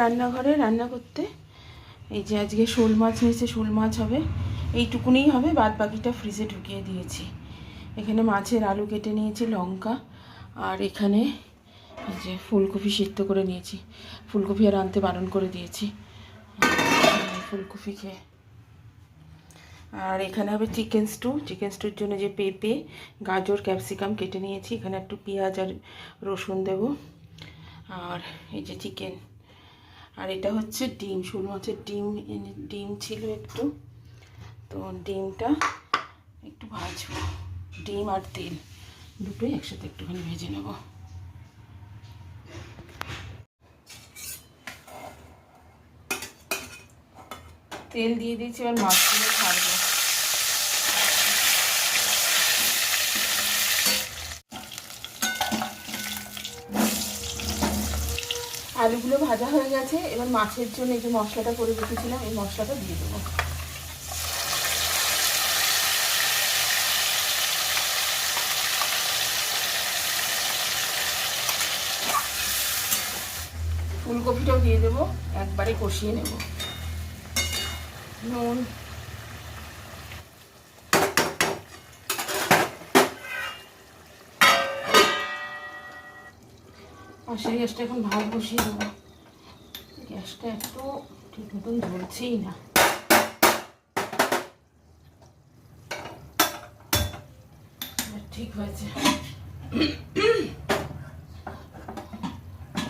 রান্নাঘরে রান্না করতে। এই যে আজকে শোল মাছ নিয়েছে শোল মাছ হবে। এইটুকুনিই হবে, বাদ বাকিটা ফ্রিজে ঢুকিয়ে দিয়েছি। এখানে মাছের আলু কেটে নিয়েছি, লঙ্কা। আর এখানে এই যে ফুলকপি সিদ্ধ করে নিয়েছি। ফুলকপি আর আনতে বারণ করে দিয়েছি। ফুলকপি খেয়ে। আর এখানে হবে চিকেন স্টু চিকেন স্টুর জন্য যে পেঁপে, গাজর ক্যাপসিকাম কেটে নিয়েছি। এখানে একটু পেঁয়াজ আর রসুন দেব। আর এই যে চিকেন আর এটা হচ্ছে ডিম শোল মাছের ডিম ডিম ছিল একটু, তো ডিমটা একটু ভাজব। ডিম আর তেল দুটোই একসাথে একটুখানি ভেজে নেব। তেল দিয়ে দিয়েছি, এবার মাছগুলো ছাড়বো। আলুগুলো ভাজা হয়ে গেছে। এবার মাছের জন্য এই যে মশলাটা করে রেখেছিলাম, এই মশলাটা দিয়ে দেবো। ফুলকপিটাও দিয়ে দেবো, একবারে কষিয়ে নেব। নুন পাশের গ্যাসটা এখন ভাত বসিয়ে দেবো। গ্যাসটা একটু ঠিক মতন ধরছেই না। ঠিক হয়েছে।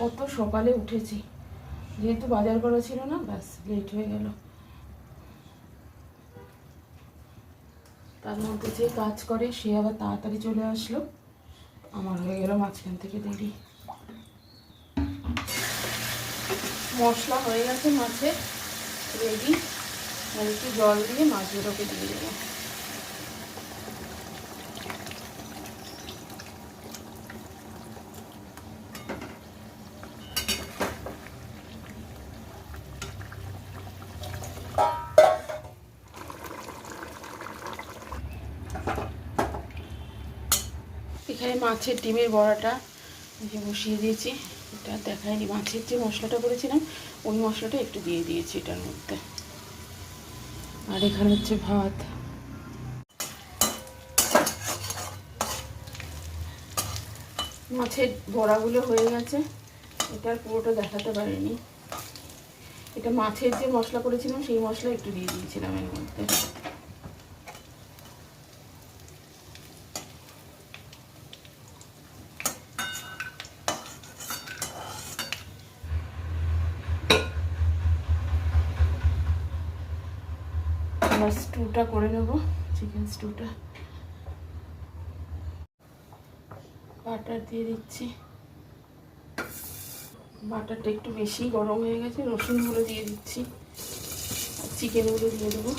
কত সকালে উঠেছি। যেহেতু বাজার করা ছিল না, ব্যাস লেট হয়ে গেল। তার মধ্যে যে কাজ করে, সে আবার তাড়াতাড়ি চলে আসলো। আমার হয়ে গেল মাঝখান থেকে দেরি। মশলা হয়ে গেছে, মাছের রেডি আর একটু জল দিয়ে মাছগুলোকে দিয়ে দেবো। এখানে মাছের ডিমের বড়াটা বসিয়ে দিয়েছি। এটা দেখায়নি মাছের যে মশলাটা করেছিলাম, ওই মশলাটা একটু দিয়ে দিয়েছি এটার মধ্যে। আর এখানে হচ্ছে ভাত। মাছের বড়াগুলো হয়ে গেছে। এটার পুরোটা দেখাতে পারিনি। এটা মাছের যে মশলা করেছিলাম, সেই মশলা একটু দিয়ে দিয়েছিলাম এর মধ্যে। এবার স্টুটা করে নেব চিকেন স্টুটা বাটার দিয়ে দিচ্ছি। বাটারটা একটু বেশি গরম হয়ে গেছে, রসুনগুলো দিয়ে দিচ্ছি। আর চিকেনগুলো দিয়ে দেবো।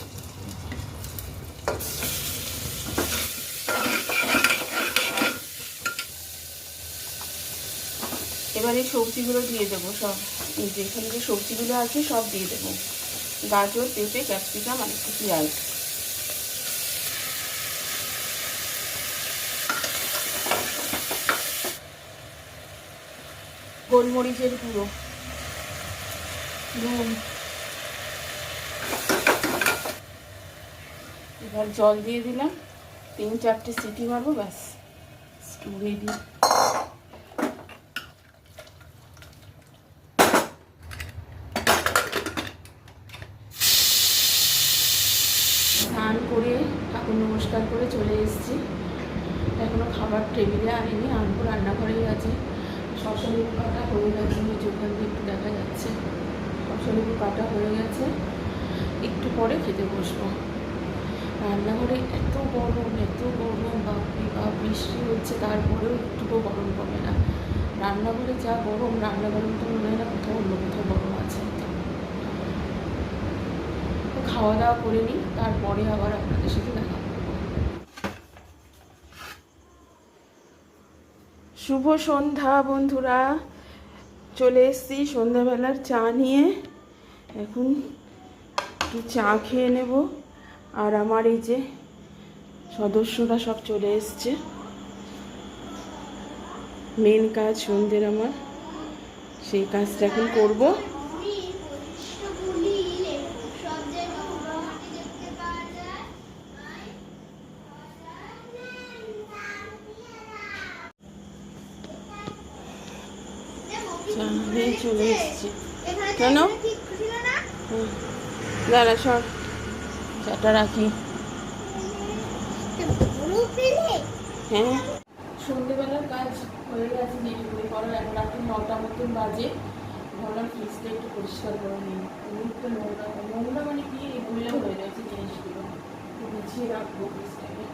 এবার এই সবজিগুলো দিয়ে দেবো সব। এই যে এখানে যে সবজিগুলো আছে সব দিয়ে দেবো। গাজর, পেঁপে, ক্যাপসিকাম আর একটু পেঁয়াজ। গোলমরিচের গুঁড়ো, নুন। এবার জল দিয়ে দিলাম। তিন চারটে সিটি মারবো, ব্যাস। স্টু রেডি স্নান করে ঠাকুর করে চলে এসেছি। এখনও খাবার টেবিলে আনিনি আনব রান্নাঘরেই আছে শশালেবু কাটা হয়ে গেছে যে ওখান দিয়ে একটু দেখা যাচ্ছে। শশালেবু কাটা হয়ে গেছে, একটু পরে খেতে বসবো। রান্নাঘরে এত গরম এত গরম, বাপরে বাপ, বৃষ্টি হচ্ছে, তারপরেও একটুকু গরম কমে না। রান্নাঘরে যা গরম রান্নাঘরের তো মনে হয় না কোথাও অন্য কোথাও গরম আছে। খাওয়া দাওয়া করে নিই, তারপরে আবার আপনাদের সাথে দেখা শুভ সন্ধ্যা, বন্ধুরা। চলে এসছি সন্ধ্যাবেলার চা নিয়ে। এখন একটু চা খেয়ে নেব। আর আমার এই যে সদস্যরা সব চলে এসছে। মেন কাজ সন্ধ্যের আমার। সেই কাজটা এখন করব আচ্ছা এই চলে এসেছি এখানে কেন? দাঁড়া সর। চাটা রাখি। হ্যাঁ। সন্ধ্যেবেলার কাজ হয়ে গেছে যেটুকুনি করার এখন রাত্রি নটা মতন বাজে। ভাবলাম ফ্রিজটা একটু পরিষ্কার করে নিই। অনেকটা নোংরা। নোংরা মানে কি? এগুলো হয়ে গেছে জিনিসগুলো। গুছিয়ে রাখব ফ্রিজটাকে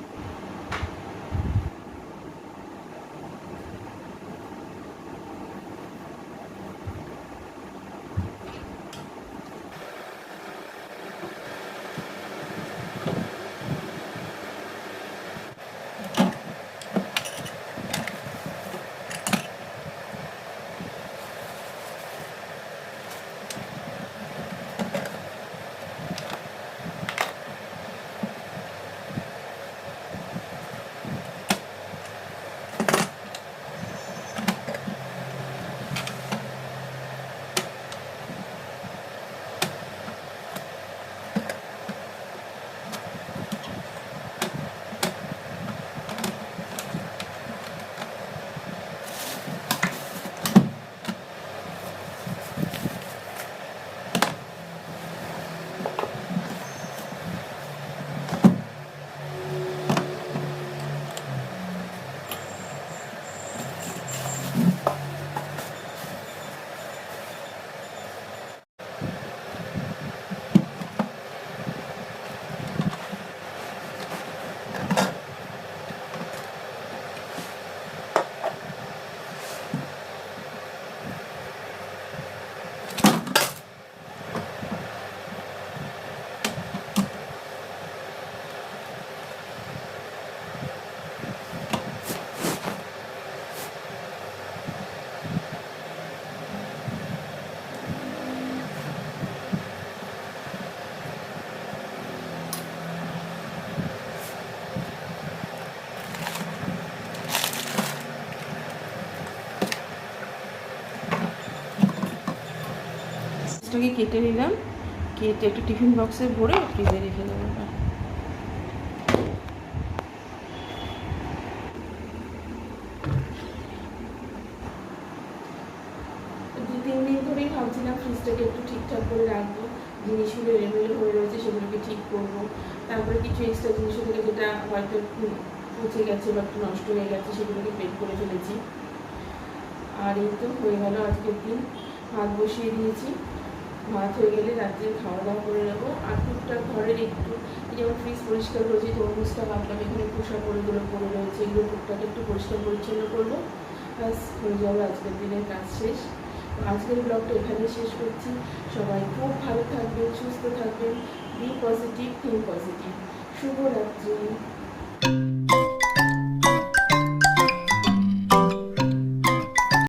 ফ্রিজটাকে কেটে নিলাম। কেটে একটু টিফিন বক্সে ভরে ফ্রিজে রেখে দেবো। দু দিন ধরেই ভাবছিলাম ফ্রিজটাকে একটু ঠিকঠাক করে রাখব। জিনিসগুলো এলোমেলো হয়ে রয়েছে সেগুলোকে ঠিক করব। তারপরে কিছু এক্সট্রা জিনিস থেকে যেটা হয়তো পচে গেছে বা একটু নষ্ট হয়ে গেছে সেগুলোকে পেট করে ফেলেছি। আর এই তো হয়ে গেল আজকের দিন। ভাত বসিয়ে দিয়েছি। ভাত হয়ে গেলে রাত্রে খাওয়া দাওয়া করে নেব। আর টুকটাক ঘরের একটু যেমন ফ্রিজ পরিষ্কার করেছি তরমুজটা ভাবলাম এখানে পোষা পড়েগুলো পরে রয়েছে, এগুলো টুকটাক একটু পরিষ্কার পরিচ্ছন্ন করব। ব্যাস, হয়ে যাবে আজকের দিনের কাজ শেষ। আজকের ব্লগটা এখানে শেষ করছি। সবাই খুব ভালো থাকবেন, সুস্থ থাকবেন বি পজিটিভ থিঙ্ক পজিটিভ শুভরাত্রি।